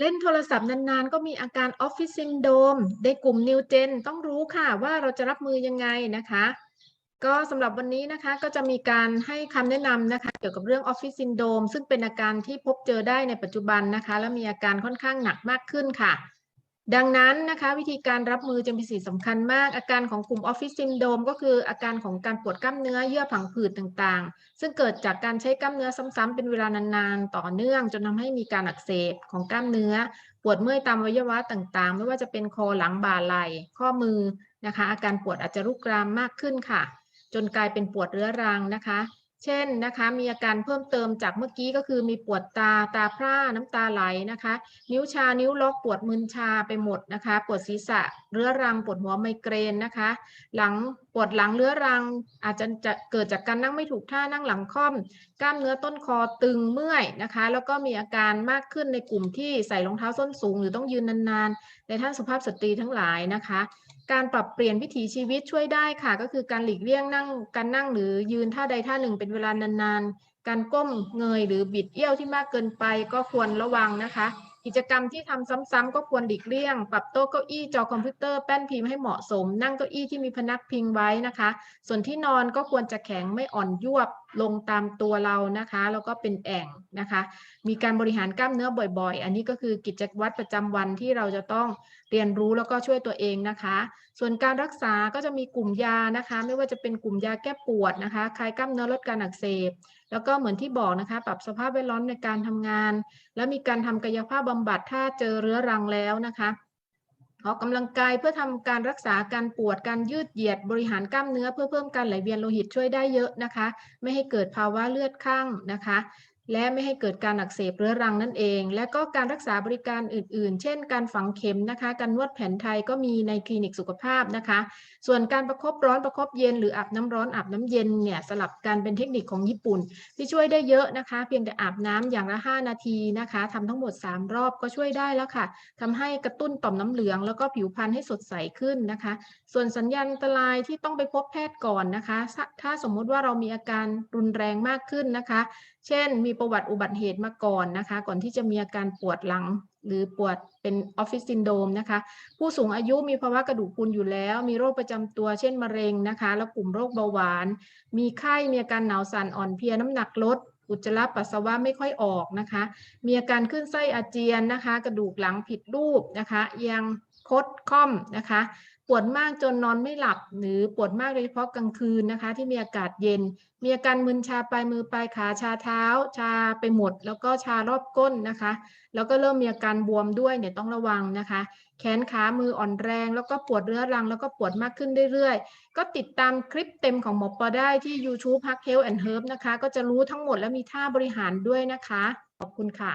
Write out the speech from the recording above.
เล่นโทรศัพท์นานๆ ก็มีอาการออฟฟิศซินโดมในกลุ่มนิวเจนต้องรู้ค่ะว่าเราจะรับมือยังไงนะคะ ก็สำหรับวันนี้นะคะก็จะมีการให้คำแนะนำนะคะ เกี่ยวกับเรื่องออฟฟิศซินโดมซึ่งเป็นอาการที่พบเจอได้ในปัจจุบันนะคะ และมีอาการค่อนข้างหนักมากขึ้นค่ะ ดังนั้นนะคะวิธีการรับมือจึงเป็นสิ่งสำคัญมาก อาการของกลุ่มออฟฟิศซินโดมก็คืออาการของการปวดกล้ามเนื้อเยื่อผังผืดต่างๆ ซึ่งเกิดจากการใช้กล้ามเนื้อซ้ำๆเป็นเวลานานๆ ต่อเนื่อง จนทำให้มีการอักเสบของกล้ามเนื้อ ปวดเมื่อยตามอวัยวะต่างๆ ไม่ว่าจะเป็นคอหลังบ่าไหล่ข้อมือนะคะ อาการปวดอาจจะรุกรามมากขึ้นค่ะ จนกลายเป็นปวดเรื้อรังนะคะ เช่นนะคะมีอาการเพิ่มเติมจากเมื่อกี้ก็คือมีปวดตาตาพร่าน้ำตาไหลนะคะ นิ้วชานิ้วล็อกปวดมึนชาไปหมดนะคะ ปวดศีรษะเรื้อรังปวดหัวไมเกรนนะคะ หลังปวดหลังเรื้อรัง อาจจะจะเกิดจากการนั่งไม่ถูกท่านั่งหลังค่อม กล้ามเนื้อต้นคอตึงเมื่อยนะคะ แล้วก็มีอาการมากขึ้นในกลุ่มที่ใส่รองเท้าส้นสูง หรือต้องยืนนานๆในท่านสุภาพสตรีทั้งหลายนะคะ การปรับเปลี่ยนวิถีชีวิตช่วยได้ค่ะ ก็คือการหลีกเลี่ยงนั่งการนั่งหรือยืนท่าใดท่าหนึ่งเป็นเวลานานๆ การก้มเงยหรือบิดเอี้ยวที่มากเกินไปก็ควรระวังนะคะ กิจกรรมที่ทำซ้ำๆก็ควรหลีกเลี่ยง ปรับโต๊ะเก้าอี้จอคอมพิวเตอร์แป้นพิมพ์ให้เหมาะสม นั่งเก้าอี้ที่มีพนักพิงไว้นะคะ ส่วนที่นอนก็ควรจะแข็งไม่อ่อนยวบลงตามตัวเรานะคะ แล้วก็เป็นแอ่งนะคะ มีการบริหารกล้ามเนื้อบ่อยๆ อันนี้ก็คือกิจวัตรประจำวันที่เราจะต้องเรียนรู้แล้วก็ช่วยตัวเองนะคะ ส่วนการรักษาก็จะมีกลุ่มยานะคะ ไม่ว่าจะเป็นกลุ่มยาแก้ปวดนะคะ คลายกล้ามเนื้อลดการอักเสบ แล้วก็เหมือนที่บอกนะคะ ปรับสภาพแวดล้อมในการทำงาน แล้วมีการทำกายภาพบำบัดถ้าเจอเรื้อรังแล้วนะคะออกกำลังกายเพื่อทำการรักษาการปวดการยืดเหยียดบริหารกล้ามเนื้อเพื่อเพิ่มการไหลเวียนโลหิตช่วยได้เยอะนะคะ ไม่ให้เกิดภาวะเลือดข้างนะคะ และไม่ให้เกิดการอักเสบเรื้อรังนั่นเอง และก็การรักษาบริการอื่น ๆ เช่น การฝังเข็มนะคะ การนวดแผนไทยก็มีในคลินิกสุขภาพนะคะ ส่วนการประคบร้อนประคบเย็นหรืออาบน้ำร้อนอาบน้ำเย็นเนี่ยสลับกันเป็นเทคนิคของญี่ปุ่น ที่ช่วยได้เยอะนะคะ เพียงแต่อาบน้ำอย่างละ 5 นาทีนะคะทำทั้งหมด 3 รอบก็ช่วยได้แล้วค่ะทำให้กระตุ้นต่อมน้ำเหลือง แล้วก็ผิวพรรณให้สดใสขึ้นนะคะ ส่วนสัญญาณอันตรายที่ต้องไปพบแพทย์ก่อนนะคะ ถ้าถ้าสมมุติว่าเรามีอาการรุนแรงมากขึ้นนะคะเช่น มีประวัติอุบัติเหตุมาก่อนนะคะ ก่อนที่จะมีอาการปวดหลัง หรือปวดเป็นออฟฟิศซินโดมนะคะ ผู้สูงอายุมีภาวะกระดูกพรุนอยู่แล้ว มีโรคประจำตัวเช่นมะเร็งนะคะ แล้วกลุ่มโรคเบาหวาน มีไข้ มีอาการหนาวสั่นอ่อนเพลียน้ำหนักลดอุจจาระปัสสาวะไม่ค่อยออกนะคะ มีอาการขึ้นไส้อาเจียนนะคะ กระดูกหลังผิดรูปนะคะเอียง คดค่อมนะคะ ปวดมากจนนอนไม่หลับ หรือปวดมากโดยเฉพาะกลางคืนนะคะ ที่มีอากาศเย็น มีอาการมึนชาปลายมือปลายขาชาเท้า ชาไปหมด แล้วก็ชารอบก้นนะคะ แล้วก็เริ่มมีอาการบวมด้วยเนี่ยต้องระวังนะคะ แขนขามืออ่อนแรง แล้วก็ปวดเรื้อรัง แล้วก็ปวดมากขึ้นเรื่อยๆ ก็ติดตามคลิปเต็มของหมอปอได้ที่ YouTube Hack Health and Herb นะคะ ก็จะรู้ทั้งหมดและมีท่าบริหารด้วยนะคะ ขอบคุณค่ะ